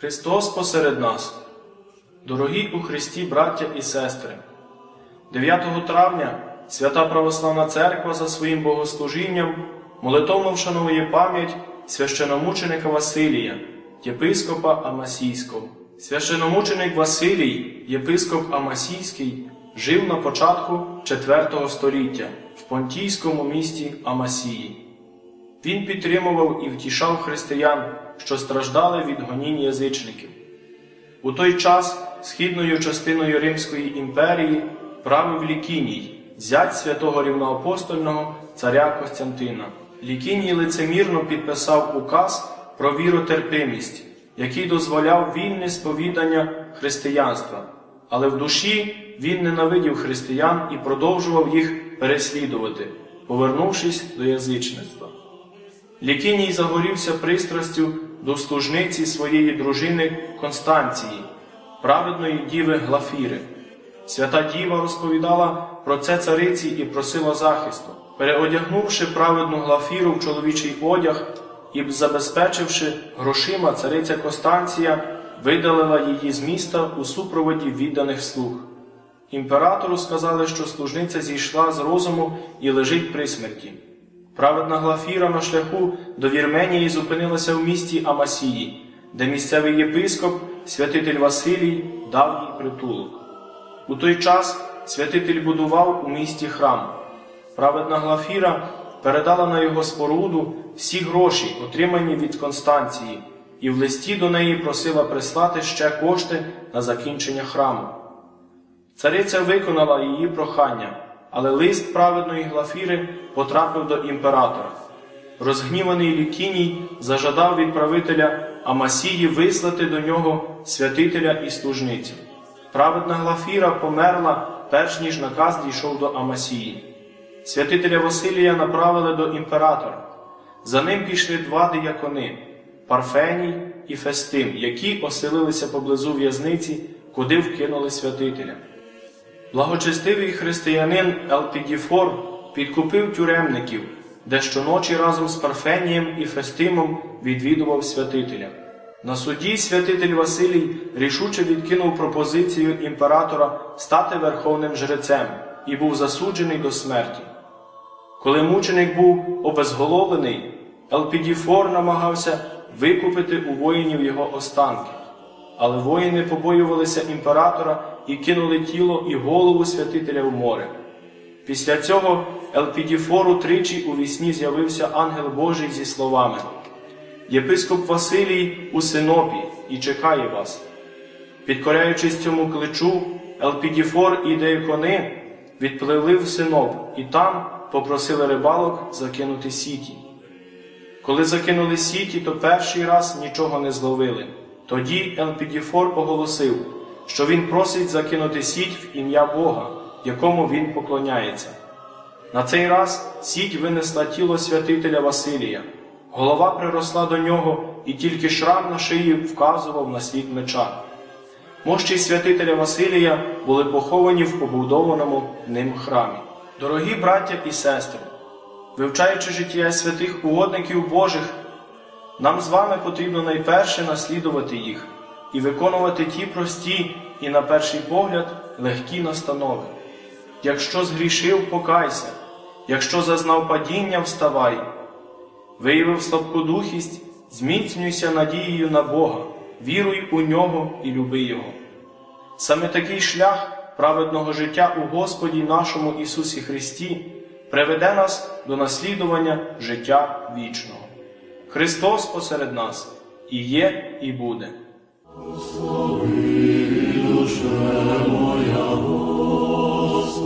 Христос посеред нас, дорогі у Христі браття і сестри, 9 травня Свята Православна Церква за своїм богослужінням молитовно вшановує пам'ять священомученика Василія, єпископа Амасійського. Священомученик Василій, єпископ Амасійський, жив на початку IV століття в понтійському місті Амасії. Він підтримував і втішав християн, що страждали від гонінь язичників. У той час східною частиною Римської імперії правив Лікіній, зять святого рівноапостольного царя Костянтина. Лікіній лицемірно підписав указ про віротерпимість, який дозволяв вільне сповідання християнства, але в душі він ненавидів християн і продовжував їх переслідувати, повернувшись до язичництва. Лікіній загорівся пристрастю до служниці своєї дружини Констанції, праведної діви Глафіри. Свята Діва розповідала про це цариці і просила захисту, переодягнувши праведну Глафіру в чоловічий одяг і забезпечивши грошима, цариця Констанція видалила її з міста у супроводі відданих слуг. Імператору сказали, що служниця зійшла з розуму і лежить при смерті. Праведна Глафіра на шляху до Вірменії зупинилася в місті Амасії, де місцевий єпископ, святитель Василій, дав їй притулок. У той час святитель будував у місті храм. Праведна Глафіра передала на його споруду всі гроші, отримані від Констанції, і в листі до неї просила прислати ще кошти на закінчення храму. Цариця виконала її прохання, але лист праведної Глафіри потрапив до імператора. Розгніваний Лікіній зажадав від правителя Амасії вислати до нього святителя і служницю. Праведна Глафіра померла, перш ніж наказ дійшов до Амасії. Святителя Василія направили до імператора. За ним пішли два диякони Парфеній і Фестим, які оселилися поблизу в'язниці, куди вкинули святителя. Благочестивий християнин Елпідіфор підкупив тюремників, де щоночі разом з Парфенієм і Фестимом відвідував святителя. На суді святитель Василій рішуче відкинув пропозицію імператора стати верховним жрецем і був засуджений до смерті. Коли мученик був обезголовлений, Елпідіфор намагався викупити у воїнів його останки. Але воїни побоювалися імператора і кинули тіло і голову святителя в море. Після цього Елпідіфору тричі у вісні з'явився ангел Божий зі словами Єпископ Василій у Синопі і чекає вас. Підкоряючись цьому кличу, Елпідіфор і деякони відпливли в Синоп і там попросили рибалок закинути сіті. Коли закинули сіті, то перший раз нічого не зловили. Тоді Елпідіфор оголосив, що він просить закинути сіть в ім'я Бога, якому він поклоняється. На цей раз сіть винесла тіло святителя Василія, голова приросла до нього, і тільки шрам на шиї вказував на слід меча. Мощі святителя Василія були поховані в побудованому ним храмі. Дорогі браття і сестри, вивчаючи життя святих угодників Божих, нам з вами потрібно найперше наслідувати їх і виконувати ті прості і, на перший погляд, легкі настанови. Якщо згрішив, покайся, якщо зазнав падіння, вставай, виявив слабкодухість, зміцнюйся надією на Бога, віруй у нього і люби Його. Саме такий шлях праведного життя у Господі нашому Ісусі Христі приведе нас до наслідування життя вічного. Христос посеред нас і є, і буде. Благослови душе моя Господа.